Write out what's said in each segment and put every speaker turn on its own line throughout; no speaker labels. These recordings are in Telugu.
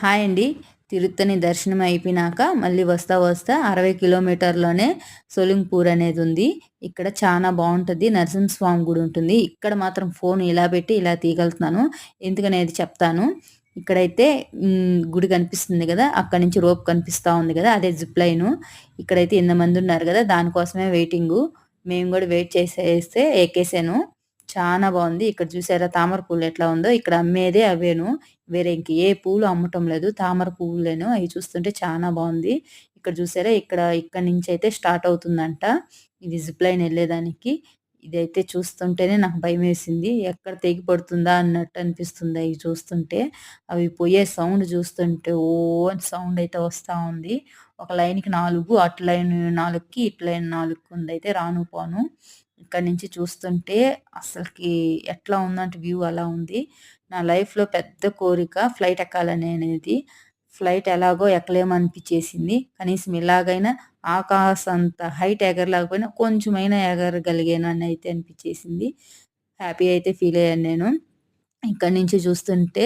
హాయ్ అండి. తిరుత్తని దర్శనం అయిపోయినాక మళ్ళీ వస్తా వస్తా అరవై కిలోమీటర్లోనే సొలింగ్పూర్ అనేది ఉంది. ఇక్కడ చాలా బాగుంటుంది. నరసింహస్వామి గుడి ఉంటుంది. ఇక్కడ మాత్రం ఫోన్ ఇలా పెట్టి ఇలా తీయగలుగుతున్నాను. ఎందుకనేది చెప్తాను. ఇక్కడైతే గుడి కనిపిస్తుంది కదా. అక్కడ నుంచి రోప్ కనిపిస్తూ ఉంది కదా. అదే జిప్ లైన్ ఇక్కడైతే ఎంతమంది ఉన్నారు కదా. దానికోసమే వెయిటింగ్ మేము కూడా వెయిట్ చేసేస్తే ఎక్కేసాను. చాలా బాగుంది. ఇక్కడ చూసారా తామర పూలు ఎట్లా ఉందో? ఇక్కడ అమ్మేదే అవేను. వేరే ఇంక ఏ పూలు అమ్మటం లేదు. తామర పువ్వులేను అవి చూస్తుంటే చాలా బాగుంది. ఇక్కడ చూసారా? ఇక్కడ ఇక్కడ నుంచి అయితే స్టార్ట్ అవుతుందంట. ఇది జిప్ లైన్ వెళ్ళేదానికి. ఇదైతే చూస్తుంటేనే నాకు భయం వేసింది ఎక్కడ తెగి పడుతుందా అన్నట్టు అనిపిస్తుంది అవి చూస్తుంటే. అవి పోయే సౌండ్ చూస్తుంటే ఓ అని సౌండ్ అయితే వస్తూ ఉంది. ఒక లైన్కి నాలుగు అటు లైన్ నాలుగుకి ఇటు లైన్ నాలుగు ఉంది అయితే రాను పోను. ఇక్కడ నుంచి చూస్తుంటే అసలుకి ఎట్లా ఉందంటే వ్యూ అలా ఉంది. నా లైఫ్లో పెద్ద కోరిక ఫ్లైట్ ఎక్కాలని అనేది. ఫ్లైట్ ఎలాగో ఎక్కలేమనిపించేసింది కనీసం ఇలాగైనా ఆకాశం హైట్ ఎగరలేకపోయినా కొంచెమైనా ఎగరగలిగానని అయితే అనిపించేసింది హ్యాపీ అయితే ఫీల్ అయ్యాను నేను. ఇక్కడ నుంచి చూస్తుంటే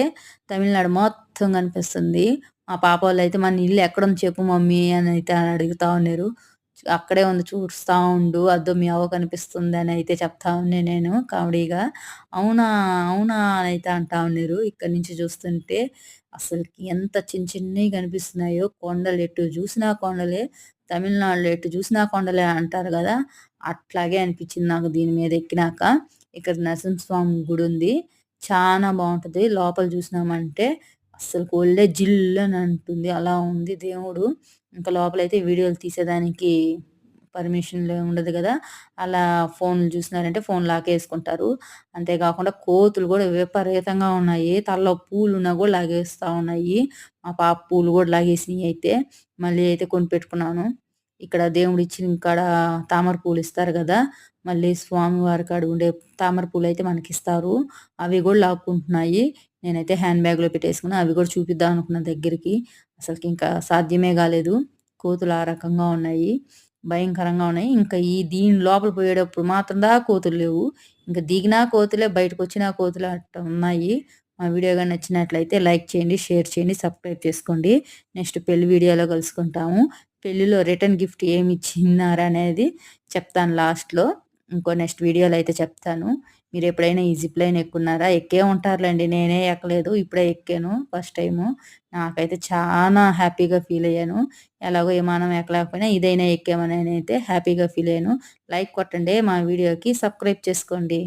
తమిళనాడు మొత్తం కనిపిస్తుంది. మా పాప వాళ్ళు అయితే మన ఇల్లు ఎక్కడుంది చెప్పు మమ్మీ అని అయితే అడుగుతా ఉన్నారు. అక్కడే ఉంది చూస్తా ఉండు అద్దు మీ అవ్వ కనిపిస్తుంది అని అయితే చెప్తా ఉన్నా నేను కామెడీగా. అవునా అవునా అని అయితే అంటా ఉన్నారు. ఇక్కడ నుంచి చూస్తుంటే అసలుకి ఎంత చిన్న చిన్నవి కనిపిస్తున్నాయో కొండలు ఎటు చూసినా కొండలే తమిళనాడులో ఎటు చూసినా కొండలే అంటారు కదా. అట్లాగే అనిపించింది నాకు దీని మీద ఎక్కినాక. ఇక్కడ నరసింహస్వామి గుడి ఉంది. చాలా బాగుంటుంది. లోపల చూసినామంటే అసలు ఒళ్ళే జిల్లు అని అంటుంది. అలా ఉంది దేవుడు. ఇంకా లోపలైతే వీడియోలు తీసేదానికి పర్మిషన్ ఉండదు కదా. అలా ఫోన్లు చూసినారంటే ఫోన్ లాగేసుకుంటారు. అంతేకాకుండా కోతులు కూడా విపరీతంగా ఉన్నాయి. తలలో పూలు ఉన్నా కూడా లాగేస్తూ ఉన్నాయి. మా పాప పూలు కూడా లాగేసినాయి అయితే. మళ్ళీ అయితే కొని పెట్టుకున్నాను. ఇక్కడ దేవుడు ఇచ్చిన కాడ తామర పూలు ఇస్తారు కదా. మళ్ళీ స్వామివారి కాడ ఉండే తామర పూలు అయితే మనకి ఇస్తారు అవి కూడా లాక్కుంటున్నాయి. నేనైతే హ్యాండ్ బ్యాగ్లో పెట్టేసుకున్నా అవి కూడా చూపిద్దాం అనుకున్న దగ్గరికి. అసలుకి ఇంకా సాధ్యమే కాలేదు. కోతులు ఆ రకంగా ఉన్నాయి. భయంకరంగా ఉన్నాయి. ఇంకా ఈ దీని లోపల పోయేటప్పుడు మాత్రం దా కోతులు లేవు. ఇంకా దిగినా కోతులే బయటకు వచ్చినా కోతులు అట్లా ఉన్నాయి. మా వీడియో కానీ నచ్చినట్లయితే లైక్ చేయండి షేర్ చేయండి సబ్స్క్రైబ్ చేసుకోండి. నెక్స్ట్ పెళ్ళి వీడియోలో కలుసుకుంటాము. పెళ్ళిలో రిటర్న్ గిఫ్ట్ ఏమి ఇచ్చినారనేది చెప్తాను లాస్ట్లో. ఇంకో నెక్స్ట్ వీడియోలో అయితే చెప్తాను. మీరు ఎప్పుడైనా ఈజీ ప్లేన్ లైన్ ఎక్కున్నారా? ఎక్కే ఉంటారులేండి. నేనే ఎక్కలేదు ఇప్పుడే ఎక్కాను ఫస్ట్ టైము. నాకైతే చాలా హ్యాపీగా ఫీల్ అయ్యాను. ఎలాగో విమానం ఎక్కలేకపోయినా ఇదైనా ఎక్కామని అయితే హ్యాపీగా ఫీల్ అయ్యాను. లైక్ కొట్టండి మా వీడియోకి సబ్స్క్రైబ్ చేసుకోండి.